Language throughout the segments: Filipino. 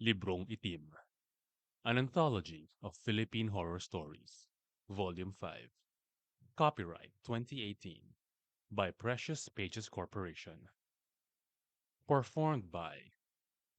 Librong Itim An Anthology of Philippine Horror Stories Volume 5 Copyright 2018 by Precious Pages Corporation Performed by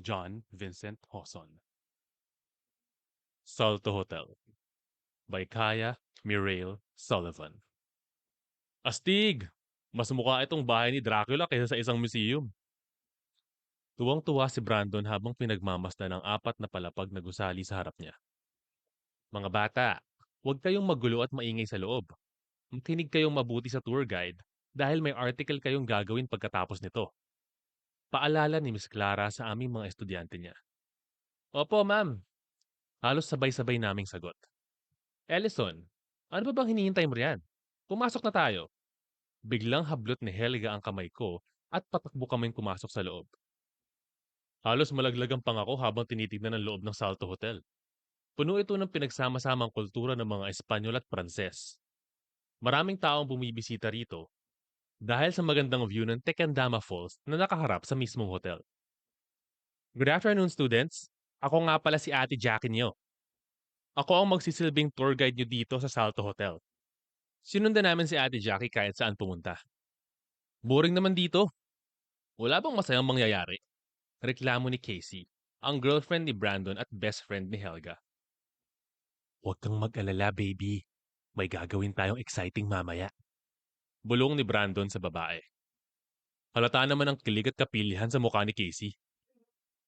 John Vincent Hoson Salto Hotel by Kaya Mireille Sullivan Astig! Mas mukha itong bahay ni Dracula kaysa sa isang museum. Tuwang-tuwa si Brandon habang pinagmamasdan ang apat na palapag na gusali sa harap niya. Mga bata, huwag kayong magulo at maingay sa loob. Makinig kayong mabuti sa tour guide dahil may article kayong gagawin pagkatapos nito. Paalala ni Miss Clara sa aming mga estudyante niya. Opo, ma'am. Halos sabay-sabay naming sagot. Ellison, ano ba bang hinihintay mo riyan? Pumasok na tayo. Biglang hablot ni Helga ang kamay ko at patakbo kaming pumasok sa loob. Halos malaglag ang pangako habang tinitignan ang loob ng Salto Hotel. Puno ito ng pinagsama-samang kultura ng mga Espanyol at Pranses. Maraming taong bumibisita rito dahil sa magandang view ng Tequendama Falls na nakaharap sa mismong hotel. Good afternoon, students. Ako nga pala si Ate Jackie niyo. Ako ang magsisilbing tour guide niyo dito sa Salto Hotel. Sinundan namin si Ate Jackie kahit saan pumunta. Boring naman dito. Wala bang masayang mangyayari? Reklamo ni Casey, ang girlfriend ni Brandon at best friend ni Helga. Huwag kang mag-alala, baby. May gagawin tayong exciting mamaya. Bulong ni Brandon sa babae. Halata naman ang kilig at kapilihan sa mukha ni Casey.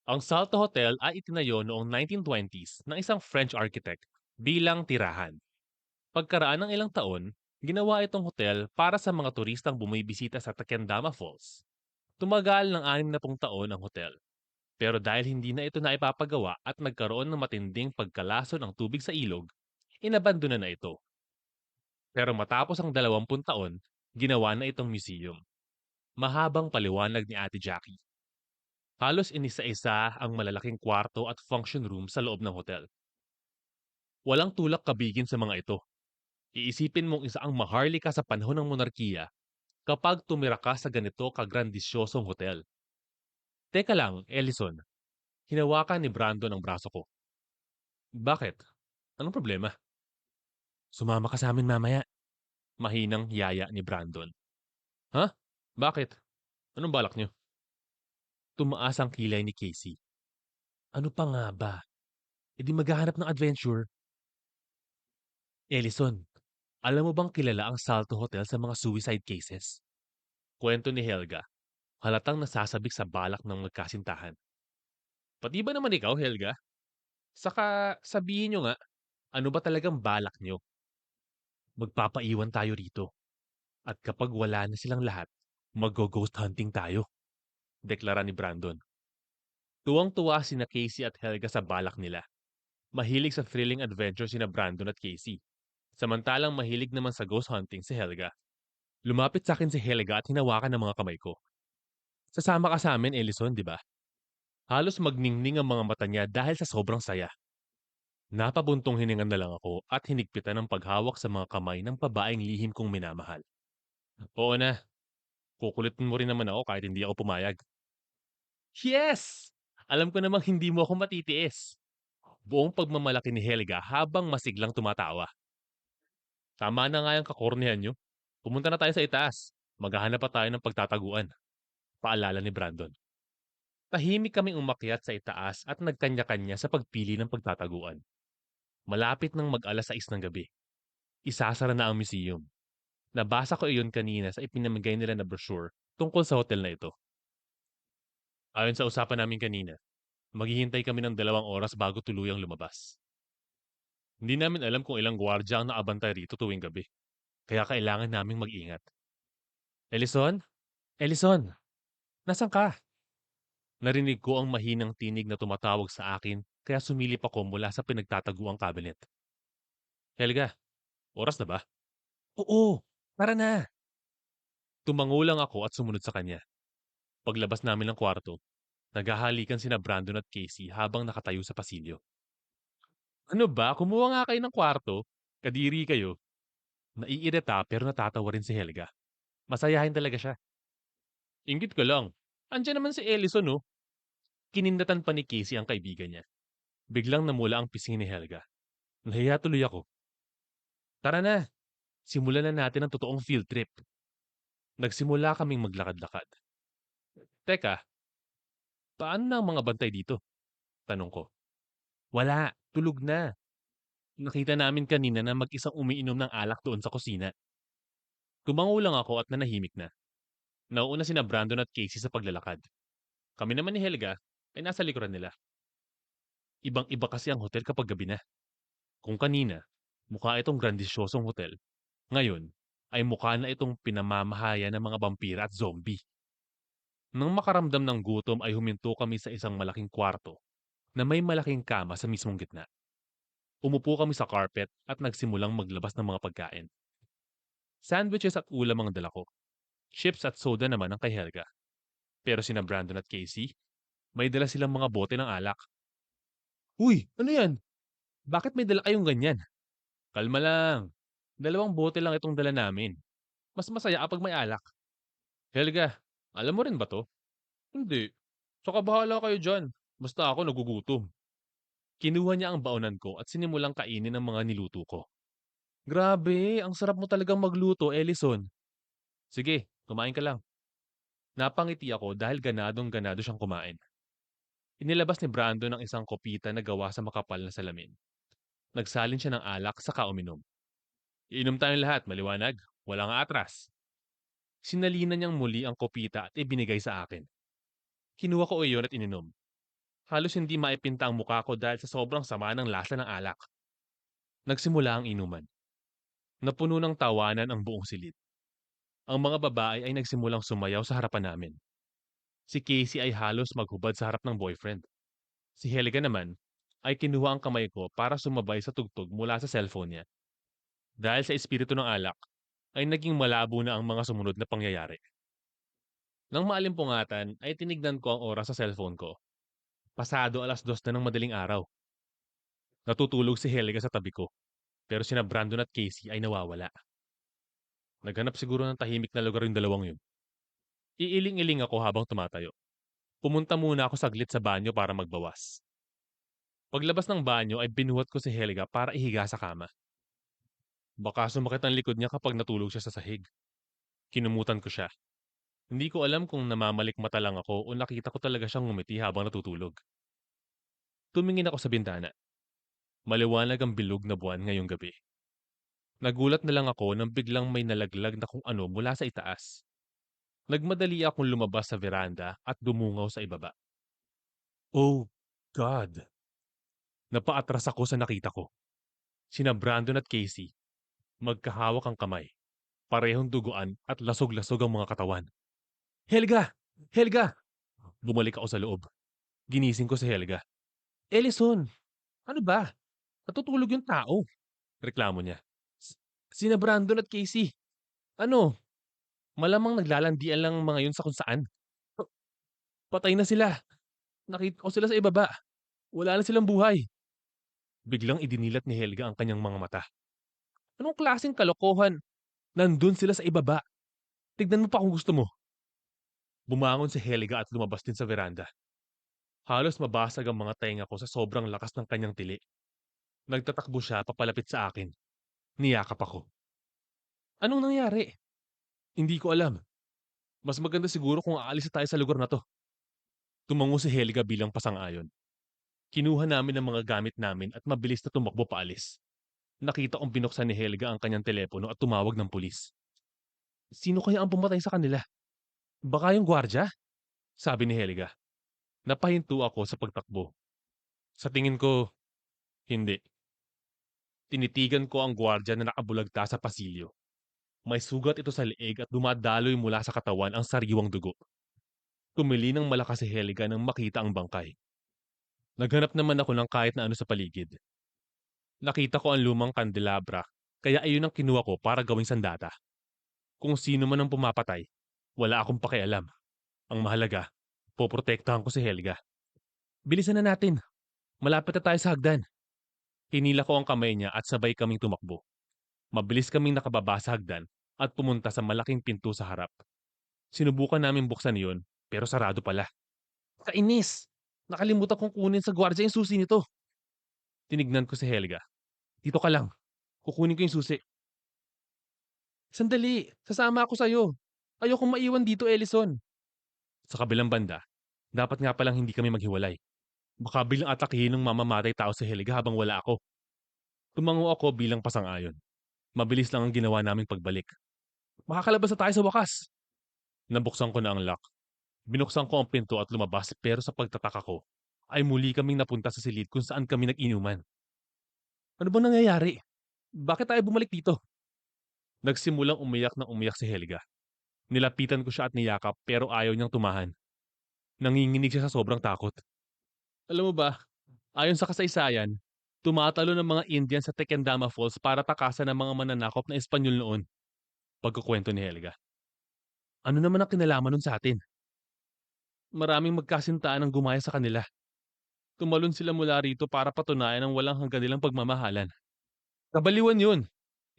Ang Salto Hotel ay itinayo noong 1920s ng isang French architect bilang tirahan. Pagkaraan ng ilang taon, ginawa itong hotel para sa mga turistang bumibisita sa Tequendama Falls. Tumagal ng anim na pung taon ang hotel. Pero dahil hindi na ito naipapagawa at nagkaroon ng matinding pagkalaso ng tubig sa ilog, inabandona na ito. Pero matapos ang dalawampung taon, ginawa na itong museum. Mahabang paliwanag ni Ate Jackie. Halos inisa-isa ang malalaking kwarto at function room sa loob ng hotel. Walang tulak kabigin sa mga ito. Iisipin mong isa ang maharlika sa panahon ng monarkiya kapag tumira ka sa ganito kagrandisyosong hotel. Teka lang, Ellison. Hinawakan ni Brandon ang braso ko. Bakit? Anong problema? Sumama ka sa amin mamaya. Mahinang yaya ni Brandon. Ha? Bakit? Anong balak niyo? Tumaas ang kilay ni Casey. Ano pa nga ba? E di maghahanap ng adventure. Ellison, alam mo bang kilala ang Salto Hotel sa mga suicide cases? Kwento ni Helga, halatang nasasabik sa balak ng magkasintahan. Pati ba naman ikaw, Helga? Saka sabihin nyo nga, ano ba talagang balak nyo? Magpapaiwan tayo rito. At kapag wala na silang lahat, mag-ghost hunting tayo. Deklara ni Brandon. Tuwang-tuwa sina Casey at Helga sa balak nila. Mahilig sa thrilling adventure sina Brandon at Casey. Samantalang mahilig naman sa ghost hunting si Helga. Lumapit sa akin si Helga at hinawakan ng mga kamay ko. Sasama ka sa amin, Ellison, di ba? Halos magningning ang mga mata niya dahil sa sobrang saya. Napabuntong hiningan na lang ako at hinigpitan ng paghawak sa mga kamay ng babaeng lihim kong minamahal. Oo na. Kukulitin mo rin naman ako kahit hindi ako pumayag. Yes! Alam ko namang hindi mo ako matitiis. Buong pagmamalaki ni Helga habang masiglang tumatawa. Tama na nga yung kakornehan nyo. Pumunta na tayo sa itaas. Maghahanap pa tayo ng pagtataguan. Paalala ni Brandon. Tahimik kaming umakyat sa itaas at nagkanya-kanya sa pagpili ng pagtataguan. Malapit ng mag-alas 6 ng gabi. Isasara na ang museum. Nabasa ko iyon kanina sa ipinamigay nila na brochure tungkol sa hotel na ito. Ayon sa usapan namin kanina, maghihintay kami ng dalawang oras bago tuluyang lumabas. Hindi namin alam kung ilang gwardya ang nakabantay rito tuwing gabi. Kaya kailangan naming mag-ingat. Ellison? Ellison! Nasaan ka? Narinig ko ang mahinang tinig na tumatawag sa akin kaya sumilip ako mula sa pinagtataguang cabinet. Helga, oras na ba? Oo, tara na. Tumangulang ako at sumunod sa kanya. Paglabas namin ng kwarto, naghahalikan sina Brandon at Casey habang nakatayo sa pasilyo. Ano ba? Kumuha nga kayo ng kwarto. Kadiri kayo. Naiirita pero natatawa rin si Helga. Masayahin talaga siya. Ingit ko lang. Andiyan naman si Ellison, no? Kinindatan pa ni Casey ang kaibigan niya. Biglang namula ang pisngi ni Helga. Nahiya tuloy ako. Tara na, simulan na natin ang totoong field trip. Nagsimula kaming maglakad-lakad. Teka, paano na ang mga bantay dito? Tanong ko. Wala, tulog na. Nakita namin kanina na mag-isang umiinom ng alak doon sa kusina. Tumango lang ako at nanahimik na. Nauuna sina Brandon at Casey sa paglalakad. Kami naman ni Helga ay nasa likuran nila. Ibang-iba kasi ang hotel kapag gabi na. Kung kanina, mukha itong grandisyosong hotel. Ngayon, ay mukha na itong pinamamahaya ng mga vampira at zombie. Nang makaramdam ng gutom ay huminto kami sa isang malaking kwarto na may malaking kama sa mismong gitna. Umupo kami sa carpet at nagsimulang maglabas ng mga pagkain. Sandwiches at ulam ang dala ko. Chips at soda naman ang kay Helga. Pero sina Brandon at Casey, may dala silang mga bote ng alak. Uy, ano yan? Bakit may dala kayong ganyan? Kalma lang. Dalawang bote lang itong dala namin. Mas masaya kapag may alak. Helga, alam mo rin ba to? Hindi. Saka bahala kayo dyan. Basta ako nagugutom. Kinuha niya ang baonan ko at sinimulang kainin ang mga niluto ko. Grabe, ang sarap mo talagang magluto, Ellison. Sige, kumain ka lang. Napangiti ako dahil ganadong ganado siyang kumain. Inilabas ni Brandon ang isang kopita na gawa sa makapal na salamin. Nagsalin siya ng alak saka uminom. Iinom tayong lahat, maliwanag. Walang atras. Sinalina niyang muli ang kopita at ibinigay sa akin. Kinuha ko iyon at ininom. Halos hindi maipinta ang mukha ko dahil sa sobrang sama ng lasa ng alak. Nagsimula ang inuman. Napuno ng tawanan ang buong silid. Ang mga babae ay nagsimulang sumayaw sa harapan namin. Si Casey ay halos maghubad sa harap ng boyfriend. Si Helga naman ay kinuha ang kamay ko para sumabay sa tugtog mula sa cellphone niya. Dahil sa espiritu ng alak, ay naging malabo na ang mga sumunod na pangyayari. Nang maalimpungatan ay tinignan ko ang oras sa cellphone ko. Pasado alas dos na ng madaling araw. Natutulog si Helga sa tabi ko, pero sina Brandon at Casey ay nawawala. Naghanap siguro ng tahimik na lugar yung dalawang yun. Iiling-iling ako habang tumatayo. Pumunta muna ako saglit sa banyo para magbawas. Paglabas ng banyo ay binuhat ko si Helga para ihiga sa kama. Baka sumakit ang likod niya kapag natulog siya sa sahig. Kinumutan ko siya. Hindi ko alam kung namamalik mata lang ako o nakita ko talaga siyang ngumiti habang natutulog. Tumingin ako sa bintana. Maliwanag ang bilog na buwan ngayong gabi. Nagulat na lang ako nang biglang may nalaglag na kung ano mula sa itaas. Nagmadali akong lumabas sa veranda at dumungaw sa ibaba. Oh, God! Napaatras ako sa nakita ko. Sina Brandon at Casey. Magkahawak ang kamay. Parehong duguan at lasog-lasog ang mga katawan. Helga! Helga! Bumalik ako sa loob. Ginising ko si Helga. Ellison! Ano ba? Natutulog yung tao. Reklamo niya. Sina Brandon at Casey. Ano? Malamang naglalandian lang mga yun sa kung saan. Patay na sila. Nakita ko sila sa ibaba. Wala na silang buhay. Biglang idinilat ni Helga ang kanyang mga mata. Anong klaseng kalokohan? Nandun sila sa ibaba. Tignan mo pa kung gusto mo. Bumangon si Helga at lumabas din sa veranda. Halos mabasag ang mga tenga ko sa sobrang lakas ng kanyang tili. Nagtatakbo siya papalapit sa akin. Niyakap ako. Anong nangyari? Hindi ko alam. Mas maganda siguro kung aalis tayo sa lugar na to. Tumango si Helga bilang pasang-ayon. Kinuha namin ang mga gamit namin at mabilis na tumakbo paalis. Nakita kong binuksan ni Helga ang kanyang telepono at tumawag ng pulis. Sino kaya ang pumatay sa kanila? Baka yung gwardya? Sabi ni Helga. Napahinto ako sa pagtakbo. Sa tingin ko, hindi. Tinitigan ko ang gwardya na nakabulagta sa pasilyo. May sugat ito sa leeg at dumadaloy mula sa katawan ang sariwang dugo. Tumili ng malakas si Helga nang makita ang bangkay. Naghanap naman ako ng kahit na ano sa paligid. Nakita ko ang lumang kandelabra, kaya ayun ang kinuha ko para gawing sandata. Kung sino man ang pumapatay, wala akong pakialam. Ang mahalaga, poprotektahan ko si Helga. Bilisan na natin. Malapit na tayo sa hagdan. Hinila ko ang kamay niya at sabay kaming tumakbo. Mabilis kaming nakababa sa hagdan at pumunta sa malaking pinto sa harap. Sinubukan namin buksan iyon, pero sarado pala. Kainis! Nakalimutan kong kunin sa gwardiya yung susi nito. Tinignan ko si Helga. Dito ka lang. Kukunin ko yung susi. Sandali, sasama ako sa'yo. Ayokong maiwan dito, Ellison. Sa kabilang banda, dapat nga palang hindi kami maghiwalay. Baka bilang atakihin ng mamamatay tao si Helga habang wala ako. Tumango ako bilang pasang-ayon. Mabilis lang ang ginawa naming pagbalik. Makakalabas na tayo sa wakas. Nabuksan ko na ang lock. Binuksan ko ang pinto at lumabas pero sa pagtataka ko, ay muli kaming napunta sa silid kung saan kami nag-inuman. Ano ba nangyayari? Bakit tayo bumalik dito? Nagsimulang umiyak na umiyak si Helga. Nilapitan ko siya at niyakap pero ayaw niyang tumahan. Nanginginig siya sa sobrang takot. Alam mo ba, ayon sa kasaysayan, tumatalo ng mga Indian sa Tequendama Falls para takasan ng mga mananakop na Espanyol noon. Pagkukwento ni Helga. Ano naman ang kinalaman nun sa atin? Maraming magkasintaan ang gumaya sa kanila. Tumalon sila mula rito para patunayan ang walang hanggan nilang pagmamahalan. Kabaliwan yun.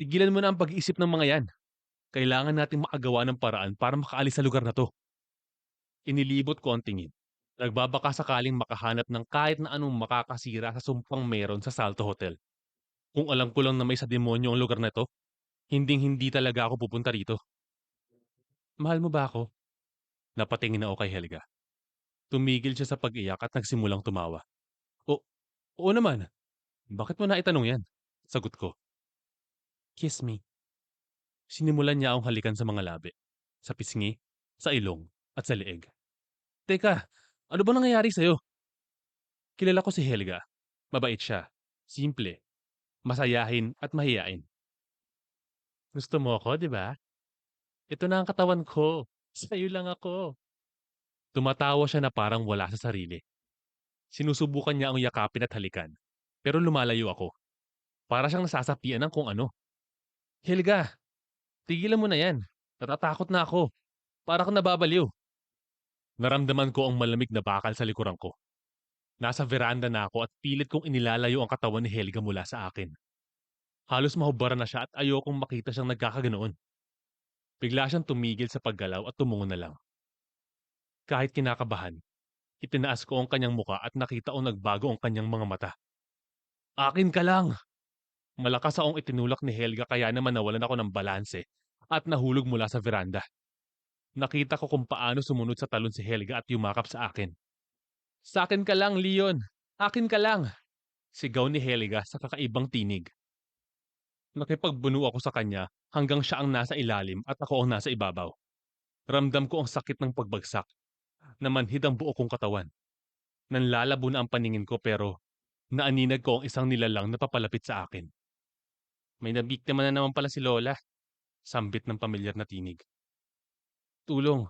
Tigilan mo na ang pag-iisip ng mga yan. Kailangan nating makagawa ng paraan para makaalis sa lugar na to. Inilibot ko ang tingin. Nagbabaka sakaling makahanap ng kahit na anong makakasira sa sumpang meron sa Salto Hotel. Kung alam ko lang na may sa demonyo ang lugar na to, hinding hindi talaga ako pupunta rito. Mahal mo ba ako? Napatingin ako kay Helga. Tumigil siya sa pag-iyak at nagsimulang tumawa. O, oo naman. Bakit mo naitanong yan? Sagot ko. Kiss me. Sinimulan niya akong halikan sa mga labi, sa pisngi, sa ilong, at sa leeg. Teka, ano ba nangyayari sa'yo? Kilala ko si Helga. Mabait siya. Simple. Masayahin at mahiyain. Gusto mo ako, di ba? Ito na ang katawan ko. Sa'yo lang ako. Tumatawa siya na parang wala sa sarili. Sinusubukan niya ang yakapin at halikan. Pero lumalayo ako. Para siyang nasasapian ng kung ano. Helga, tigilan mo na yan. Natatakot na ako. Para kang nababaliw. Naramdaman ko ang malamig na bakal sa likuran ko. Nasa veranda na ako at pilit kong inilalayo ang katawan ni Helga mula sa akin. Halos mahubara na siya at ayokong makita siyang nagkakaganoon. Bigla siyang tumigil sa paggalaw at tumungo na lang. Kahit kinakabahan, itinaas ko ang kanyang muka at nakita kong nagbago ang kanyang mga mata. Akin ka lang! Malakas akong itinulak ni Helga kaya naman nawalan ako ng balanse at nahulog mula sa veranda. Nakita ko kung paano sumunod sa talon si Helga at yumakap sa akin. Sa akin ka lang, Leon! Akin ka lang! Sigaw ni Helga sa kakaibang tinig. Nakipagbuno ako sa kanya hanggang siya ang nasa ilalim at ako ang nasa ibabaw. Ramdam ko ang sakit ng pagbagsak. Namanhid ang buo kong katawan. Nanlalabo na ang paningin ko pero naaninag ko ang isang nilalang na papalapit sa akin. May nabiktima na naman pala si Lola. Sambit ng pamilyar na tinig. Tulong.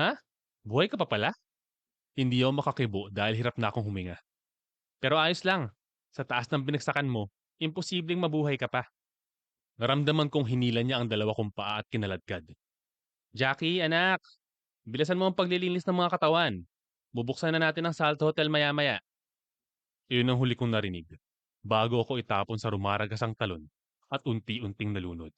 Ha? Buhay ka pa pala? Hindi ako makakibo dahil hirap na akong huminga. Pero ayos lang. Sa taas ng binagsakan mo, imposibleng mabuhay ka pa. Naramdaman kong hinila niya ang dalawa kong paa at kinaladkad. Jackie, anak! Bilisan mo ang paglilinis ng mga katawan. Bubuksan na natin ang Salto Hotel maya-maya. Iyon ang huli kong narinig. Bago ako itapon sa rumaragasang talon at unti-unting nalunod.